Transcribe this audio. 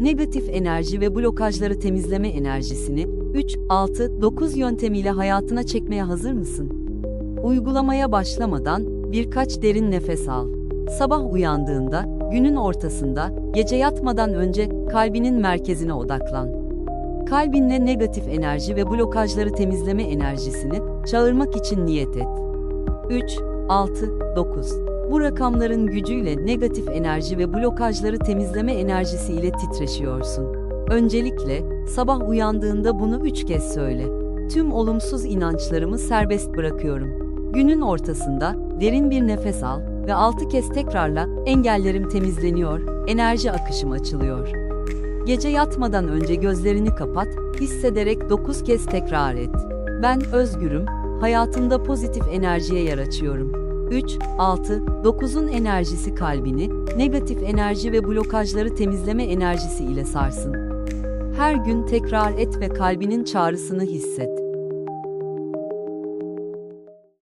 negatif enerji ve blokajları temizleme enerjisini 3, 6, 9 yöntemiyle hayatına çekmeye hazır mısın? Uygulamaya başlamadan birkaç derin nefes al. Sabah uyandığında, günün ortasında, gece yatmadan önce kalbinin merkezine odaklan. Kalbinle negatif enerji ve blokajları temizleme enerjisini çağırmak için niyet et. 3, 6, 9. Bu rakamların gücüyle negatif enerji ve blokajları temizleme enerjisi ile titreşiyorsun. Öncelikle, sabah uyandığında bunu üç kez söyle. Tüm olumsuz inançlarımı serbest bırakıyorum. Günün ortasında derin bir nefes al ve altı kez tekrarla engellerim temizleniyor, enerji akışım açılıyor. Gece yatmadan önce gözlerini kapat, hissederek 9 kez tekrar et. Ben özgürüm, hayatımda pozitif enerjiye yer açıyorum. 3, 6, 9'un enerjisi kalbini, negatif enerji ve blokajları temizleme enerjisi ile sarsın. Her gün tekrar et ve kalbinin çağrısını hisset.